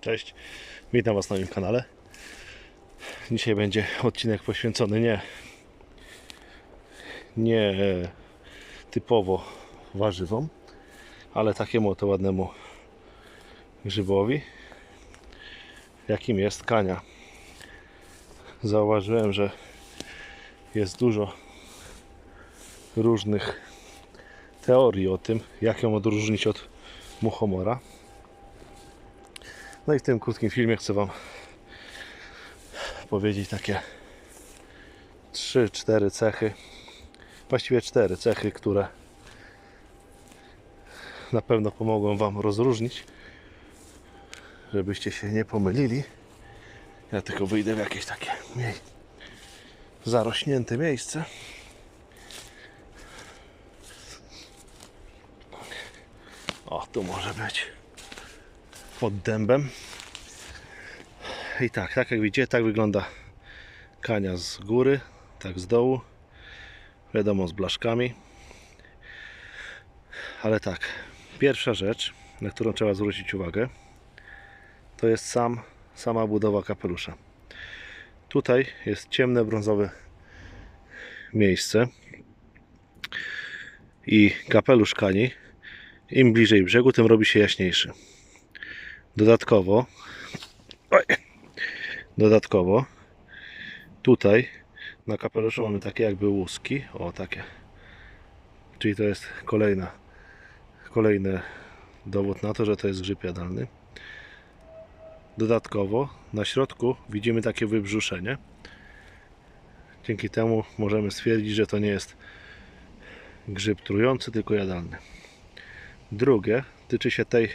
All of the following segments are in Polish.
Cześć, witam Was na moim kanale. Dzisiaj będzie odcinek poświęcony nie, nie typowo warzywom, ale takiemu oto ładnemu grzybowi, jakim jest kania. Zauważyłem, że jest dużo różnych teorii o tym, jak ją odróżnić od muchomora. No i w tym krótkim filmie chcę Wam powiedzieć takie 3-4 cechy, właściwie 4 cechy, które na pewno pomogą Wam rozróżnić, żebyście się nie pomylili. Ja tylko wyjdę w jakieś takie mniej zarośnięte miejsce. O, tu może być pod dębem. I tak, tak jak widzicie, tak wygląda kania z góry, tak z dołu. Wiadomo, z blaszkami. Ale tak, pierwsza rzecz, na którą trzeba zwrócić uwagę, to jest sam, sama budowa kapelusza. Tutaj jest ciemne brązowe miejsce i kapelusz kani im bliżej brzegu, tym robi się jaśniejszy. Dodatkowo, oj, dodatkowo tutaj na kapeluszu mamy takie jakby łuski, o takie. Czyli to jest kolejna, kolejny dowód na to, że to jest grzyb jadalny. Dodatkowo na środku widzimy takie wybrzuszenie. Dzięki temu możemy stwierdzić, że to nie jest grzyb trujący, tylko jadalny. Drugie tyczy się tej,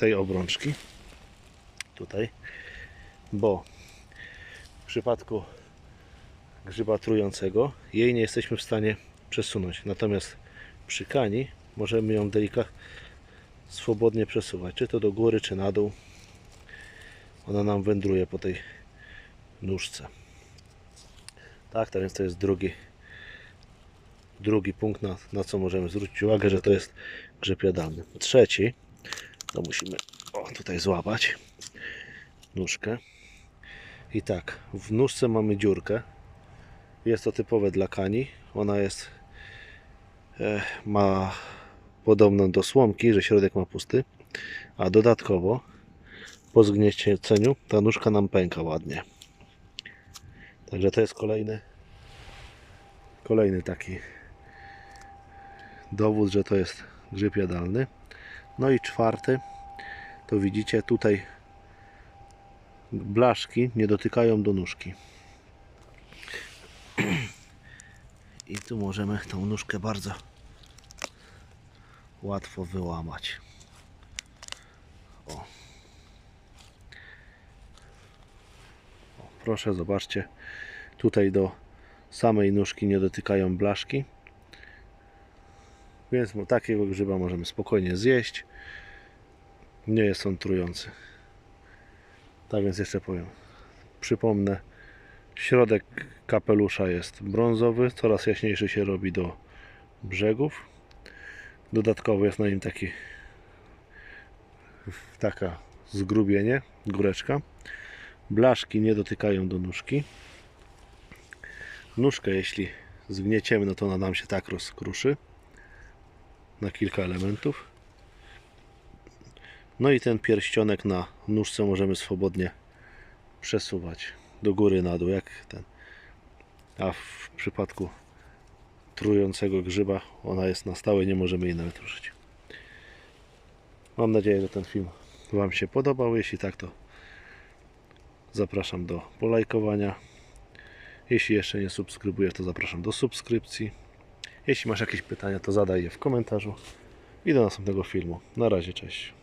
tej obrączki. Tutaj. Bo w przypadku grzyba trującego jej nie jesteśmy w stanie przesunąć. Natomiast przy kani możemy ją delikatnie swobodnie przesuwać. Czy to do góry, czy na dół. Ona nam wędruje po tej nóżce. Tak, to więc to jest drugi drugi punkt, na, na co możemy zwrócić uwagę, że to jest grzyb jadalny. Trzeci, to musimy o, tutaj złapać nóżkę. I tak, w nóżce mamy dziurkę. Jest to typowe dla kani. Ona jest e, ma podobną do słomki, że środek ma pusty. A dodatkowo po zgnieceniu ta nóżka nam pęka ładnie. Także to jest kolejny kolejny taki dowód, że to jest grzyb jadalny. No i czwarty, to widzicie tutaj blaszki nie dotykają do nóżki. I tu możemy tą nóżkę bardzo łatwo wyłamać. O. o proszę, zobaczcie. Tutaj do samej nóżki nie dotykają blaszki. Więc takiego grzyba możemy spokojnie zjeść. Nie jest on trujący. Tak więc jeszcze powiem. Przypomnę, środek kapelusza jest brązowy, coraz jaśniejszy się robi do brzegów. Dodatkowo jest na nim taki taka zgrubienie, góreczka. Blaszki nie dotykają do nóżki. Nóżkę, jeśli zgnieciemy, no to ona nam się tak rozkruszy na kilka elementów. No i ten pierścionek na nóżce możemy swobodnie przesuwać do góry, na dół, jak ten. A w przypadku trującego grzyba ona jest na stałe, nie możemy jej nawet ruszyć. Mam nadzieję, że ten film Wam się podobał. Jeśli tak, to zapraszam do polajkowania. Jeśli jeszcze nie subskrybujesz, to zapraszam do subskrypcji. Jeśli masz jakieś pytania, to zadaj je w komentarzu. I do następnego filmu. Na razie, cześć.